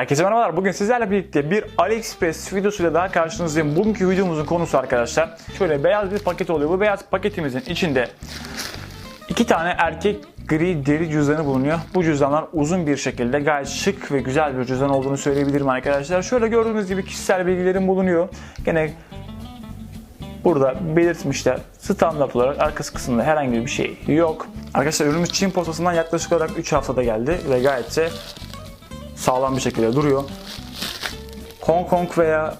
Herkese merhabalar. Bugün sizlerle birlikte bir AliExpress videosuyla daha karşınızdayım. Bugünkü videomuzun konusu arkadaşlar şöyle beyaz bir paket oluyor. Bu beyaz paketimizin içinde iki tane erkek gri deri cüzdanı bulunuyor. Bu cüzdanlar uzun bir şekilde gayet şık ve güzel bir cüzdan olduğunu söyleyebilirim arkadaşlar. Şöyle gördüğünüz gibi kişisel bilgilerim bulunuyor. Gene burada belirtmişler. Standart olarak arkası kısmında herhangi bir şey yok. Arkadaşlar ürünümüz Çin postasından yaklaşık olarak 3 haftada geldi ve gayet de sağlam bir şekilde duruyor. Hong Kong veya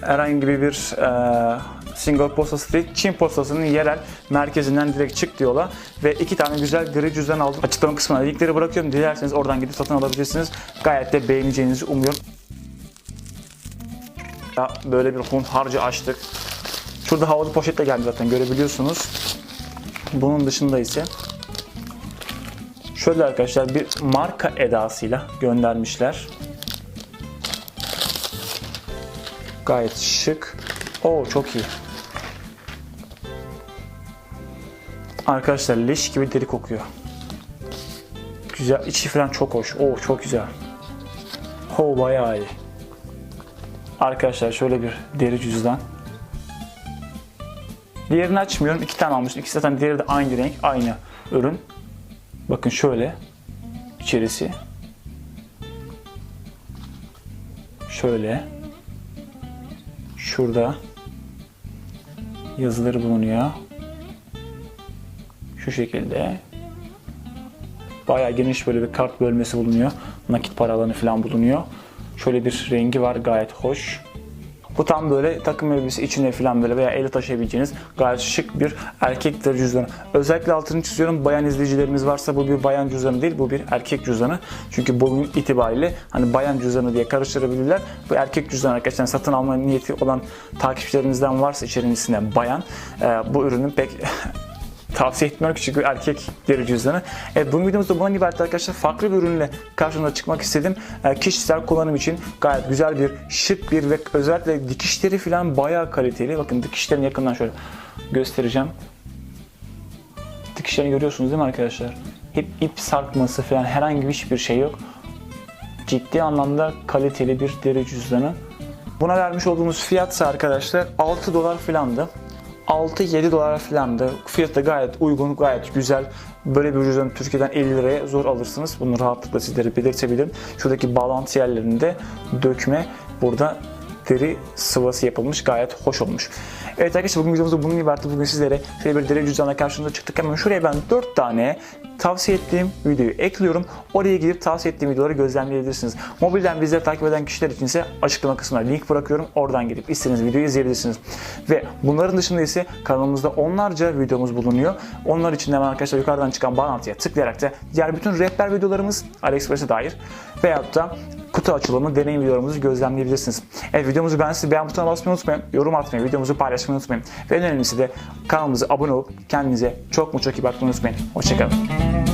herhangi bir e, Singapore değil, Çin postasının yerel merkezinden direkt çık diyorlar. Ve iki tane güzel gri cüzdan aldım. Açıklama kısmına linkleri bırakıyorum. Dilerseniz oradan gidip satın alabilirsiniz. Gayet de beğeneceğinizi umuyorum. Ya Böyle bir hun harcı açtık. Şurada havalı poşetle geldi zaten görebiliyorsunuz. Bunun dışında ise Şöyle arkadaşlar bir marka edasıyla göndermişler. Gayet şık. Oo çok iyi. Arkadaşlar leş gibi deri kokuyor. Güzel. içi falan çok hoş. Oo çok güzel. Oo bayağı iyi. Arkadaşlar şöyle bir deri cüzdan. Diğerini açmıyorum. İki tane almıştım. İkisi zaten diğeri de aynı renk, aynı ürün. Bakın şöyle içerisi. Şöyle. Şurada yazıları bulunuyor. Şu şekilde. Bayağı geniş böyle bir kart bölmesi bulunuyor. Nakit paralarını falan bulunuyor. Şöyle bir rengi var gayet hoş. Bu tam böyle takım elbise içine falan böyle veya ele taşıyabileceğiniz gayet şık bir erkek cüzdanı. Özellikle altını çiziyorum. Bayan izleyicilerimiz varsa bu bir bayan cüzdanı değil, bu bir erkek cüzdanı. Çünkü boyun itibariyle hani bayan cüzdanı diye karıştırabilirler. Bu erkek cüzdanı arkadaşlar satın alma niyeti olan takipçilerimizden varsa içerisinde bayan bu ürünün pek tavsiye etmiyorum ki çünkü erkek deri cüzdanı. Evet bugün videomuzda bundan ibaret arkadaşlar. Farklı bir ürünle karşınıza çıkmak istedim. Ee, kişisel kullanım için gayet güzel bir, şık bir ve özellikle dikişleri falan bayağı kaliteli. Bakın dikişlerini yakından şöyle göstereceğim. Dikişlerini görüyorsunuz değil mi arkadaşlar? Hep ip sarkması falan herhangi hiçbir şey yok. Ciddi anlamda kaliteli bir deri cüzdanı. Buna vermiş olduğumuz fiyatsa arkadaşlar 6 dolar filandı. 6-7 dolar filandı. Fiyatı da gayet uygun, gayet güzel. Böyle bir cüzdanı Türkiye'den 50 liraya zor alırsınız. Bunu rahatlıkla sizlere belirtebilirim. Şuradaki bağlantı yerlerinde dökme burada deri sıvası yapılmış. Gayet hoş olmuş. Evet arkadaşlar bugün videomuzda bunun ibaret. Bugün sizlere şöyle bir deri cüzdanla karşınıza çıktık. Hemen şuraya ben 4 tane tavsiye ettiğim videoyu ekliyorum. Oraya gidip tavsiye ettiğim videoları gözlemleyebilirsiniz. Mobilden bizleri takip eden kişiler için ise açıklama kısmına link bırakıyorum. Oradan gidip istediğiniz videoyu izleyebilirsiniz. Ve bunların dışında ise kanalımızda onlarca videomuz bulunuyor. Onlar için de hemen arkadaşlar yukarıdan çıkan bağlantıya tıklayarak da diğer bütün rehber videolarımız AliExpress'e dair veyahut da kutu açılımı deneyim videolarımızı gözlemleyebilirsiniz. Evet videomuzu beğendiyseniz beğen butonuna basmayı unutmayın. Yorum atmayı, videomuzu paylaşmayı unutmayın. Ve en önemlisi de kanalımıza abone olup kendinize çok mu çok iyi bakmayı unutmayın. Hoşçakalın.